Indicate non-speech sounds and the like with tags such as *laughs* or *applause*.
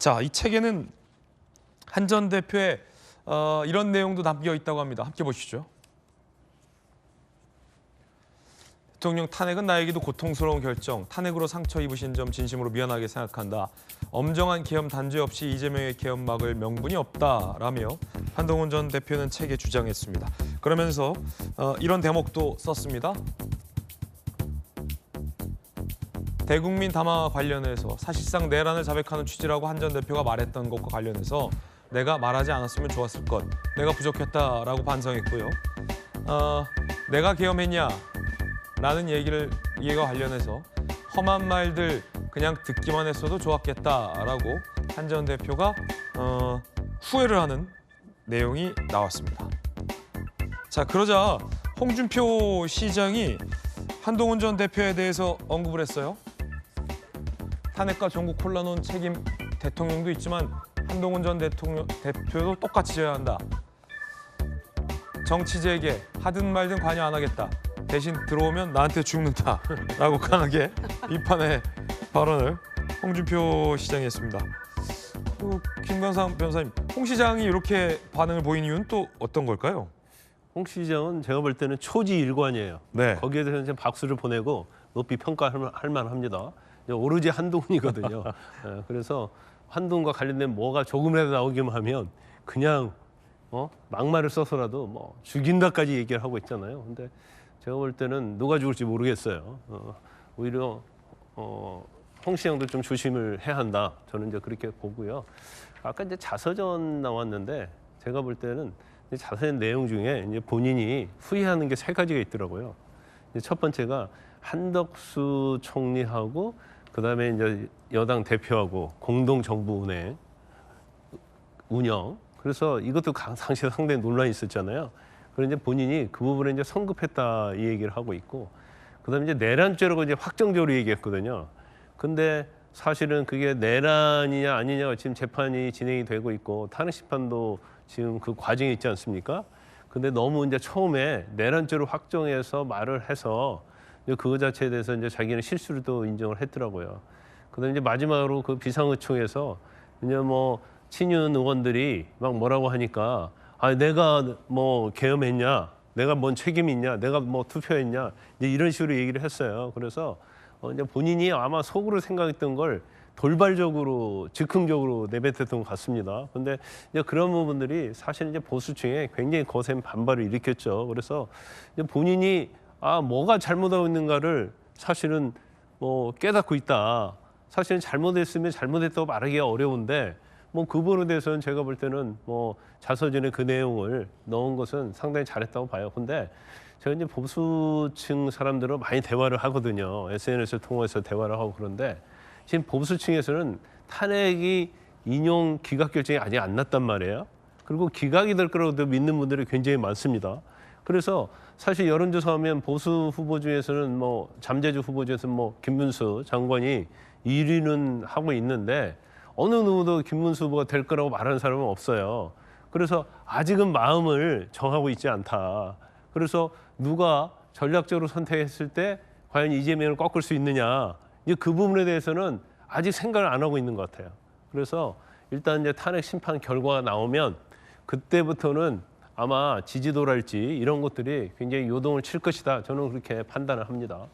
자, 이 책에는 한 전 대표의 어, 이런 내용도 담겨 있다고 합니다. 함께 보시죠. 대통령 탄핵은 나에게도 고통스러운 결정. 탄핵으로 상처 입으신 점 진심으로 미안하게 생각한다. 엄정한 계엄 단죄 없이 이재명의 계엄 막을 명분이 없다라며 한동훈 전 대표는 책에 주장했습니다. 그러면서 어, 이런 대목도 썼습니다. 대국민 담화 관련해서 사실상 내란을 자백하는 취지라고 한 전 대표가 말했던 것과 관련해서 내가 말하지 않았으면 좋았을 것, 내가 부족했다라고 반성했고요. 어, 내가 계엄했냐? 라는 얘기를 이해가 관련해서 험한 말들 그냥 듣기만 했어도 좋았겠다라고 한 전 대표가 어, 후회를 하는 내용이 나왔습니다. 자 그러자 홍준표 시장이 한동훈 전 대표에 대해서 언급을 했어요. 탄핵과 전국 혼란론 책임 대통령도 있지만 한동훈 전 대통령 대표도 똑같이 져야 한다. 정치 재개 하든 말든 관여 안 하겠다. 대신 들어오면 나한테 죽는다 라고 *laughs* 강하게 비판의 발언을 홍준표 시장이 했습니다. 그 김광상 변호사님, 홍 시장이 이렇게 반응을 보인 이유는 또 어떤 걸까요? 홍 시장은 제가 볼 때는 초지일관이에요. 네. 거기에 대해서 이제 박수를 보내고 높이 평가할 할 만합니다. 이제 오로지 한동훈이거든요. *laughs* 예, 그래서 한동훈과 관련된 뭐가 조금이라도 나오기만 하면 그냥 어? 막말을 써서라도 뭐 죽인다까지 얘기를 하고 있잖아요. 근데 제가 볼 때는 누가 죽을지 모르겠어요. 어, 오히려 어, 홍 시장도 좀 조심을 해야 한다. 저는 이제 그렇게 보고요. 아까 이제 자서전 나왔는데 제가 볼 때는 자서전 내용 중에 이제 본인이 후회하는 게 세 가지가 있더라고요. 첫 번째가 한덕수 총리하고 그다음에 이제 여당 대표하고 공동 정부 운행 운영. 그래서 이것도 강- 당시에 상당히 논란이 있었잖아요. 그런데 본인이 그 부분에 이제 성급했다 이 얘기를 하고 있고, 그다음에 이제 내란죄라고 이제 확정적으로 얘기했거든요. 근데 사실은 그게 내란이냐 아니냐가 지금 재판이 진행이 되고 있고 탄핵 심판도 지금 그 과정에 있지 않습니까? 근데 너무 이제 처음에 내란죄로 확정해서 말을 해서 그거 자체에 대해서 이제 자기는 실수를 또 인정을 했더라고요. 그다음에 이제 마지막으로 그 비상의총에서 이제 뭐 친윤 의원들이 막 뭐라고 하니까 아 내가 뭐 계엄했냐, 내가 뭔 책임이 있냐, 내가 뭐 투표했냐 이제 이런 식으로 얘기를 했어요. 그래서 어, 이제 본인이 아마 속으로 생각했던 걸 돌발적으로 즉흥적으로 내뱉었던 것 같습니다. 근데 이제 그런 부분들이 사실 이제 보수층에 굉장히 거센 반발을 일으켰죠. 그래서 본인이 아 뭐가 잘못하고 있는가를 사실은 뭐 깨닫고 있다. 사실은 잘못했으면 잘못했다고 말하기가 어려운데 뭐 그 부분에 대해서는 제가 볼 때는 뭐 자서전에 그 내용을 넣은 것은 상당히 잘했다고 봐요. 근데 제가 이제 보수층 사람들은 많이 대화를 하거든요. SNS를 통해서 대화를 하고 그런데 지금 보수층에서는 탄핵이 인용 기각 결정이 아직 안 났단 말이에요. 그리고 기각이 될 거라고 믿는 분들이 굉장히 많습니다. 그래서 사실 여론조사 하면 보수 후보 중에서는 뭐 잠재주 후보 중에서는 뭐 김문수 장관이 1위는 하고 있는데 어느 누구도 김문수 후보가 될 거라고 말하는 사람은 없어요. 그래서 아직은 마음을 정하고 있지 않다. 그래서 누가 전략적으로 선택했을 때 과연 이재명을 꺾을 수 있느냐 이제 그 부분에 대해서는 아직 생각을 안 하고 있는 것 같아요. 그래서 일단 이제 탄핵 심판 결과가 나오면 그때부터는 아마 지지도랄지 이런 것들이 굉장히 요동을 칠 것이다. 저는 그렇게 판단을 합니다.